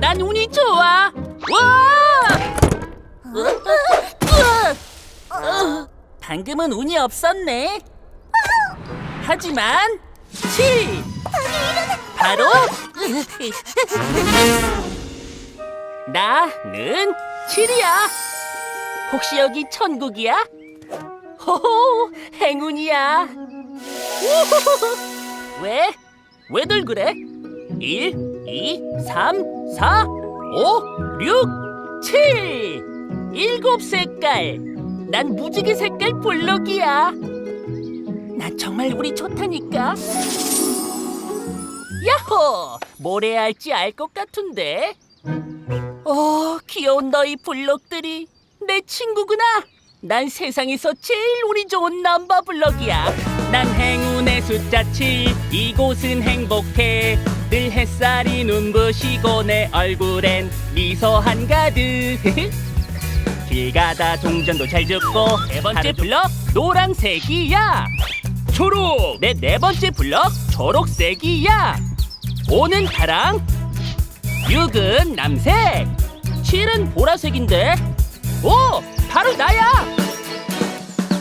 난 운이 좋아. 와! 어, 방금은 운이 없었네. 하지만 7 바로 나는 7이야. 혹시 여기 천국이야? 호호, 행운이야. 왜? 왜들 그래? 1, 2, 3, 4, 5, 6, 7. 일곱 색깔. 난 무지개 색깔 볼록이야. 난 정말 우리 좋다니까. 야호! 뭘 해야 할지 알 것 같은데. 어, 귀여운 너희 블록들이 내 친구구나. 난 세상에서 제일 우리 좋은 넘버 블록이야. 난 행운의 숫자 7. 이곳은 행복해. 늘 햇살이 눈부시고 내 얼굴엔 미소 한가득. 길 가다 동전도 잘 듣고 네 번째 블럭 노랑색이야. 초록. 내 네 번째 블럭 초록색이야. 오는 파랑. 6은 남색, 7은 보라색인데. 오, 바로 나야.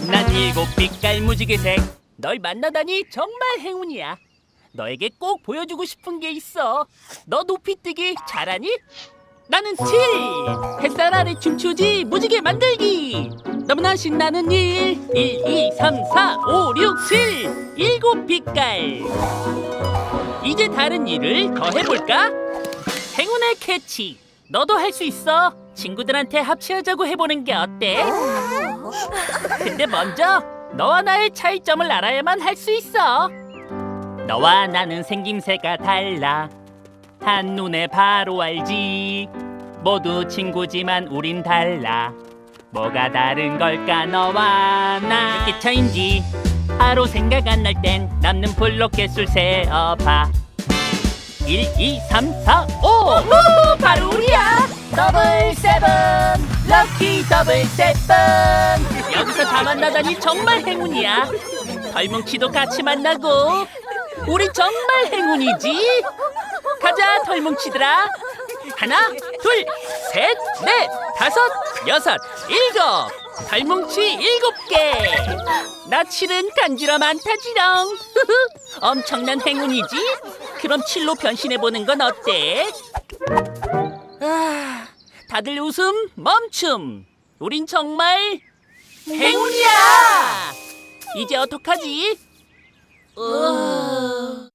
난 일곱 빛깔 무지개색. 널 만나다니 정말 행운이야. 너에게 꼭 보여주고 싶은 게 있어. 너 높이 뛰기 잘하니? 나는 7! 햇살 아래 춤추지 무지개 만들기! 너무나 신나는 일! 1, 2, 3, 4, 5, 6, 7! 일곱 빛깔! 이제 다른 일을 더 해볼까? 행운의 캐치! 너도 할 수 있어! 친구들한테 합체하자고 해보는 게 어때? 근데 먼저 너와 나의 차이점을 알아야만 할 수 있어! 너와 나는 생김새가 달라. 한눈에 바로 알지. 모두 친구지만 우린 달라. 뭐가 다른 걸까 너와 나? 몇개 차인지 바로 생각 안 날 땐 남는 블록 개수를 세어봐. 1, 2, 3, 4, 5 우, 바로 우리야! 더블 세븐! 럭키 더블 세븐! 여기서 다 만나다니 정말 행운이야. 덜뭉치도 같이 만나고 우리 정말 행운이지. 가자 털뭉치들아. 하나 둘 셋 넷 다섯 여섯 일곱. 털뭉치 일곱 개 나 칠은 간지럼 않다지롱. 엄청난 행운이지. 그럼 칠로 변신해 보는 건 어때? 아, 다들 웃음 멈춤. 우린 정말 행운이야. 이제 어떡하지? 어...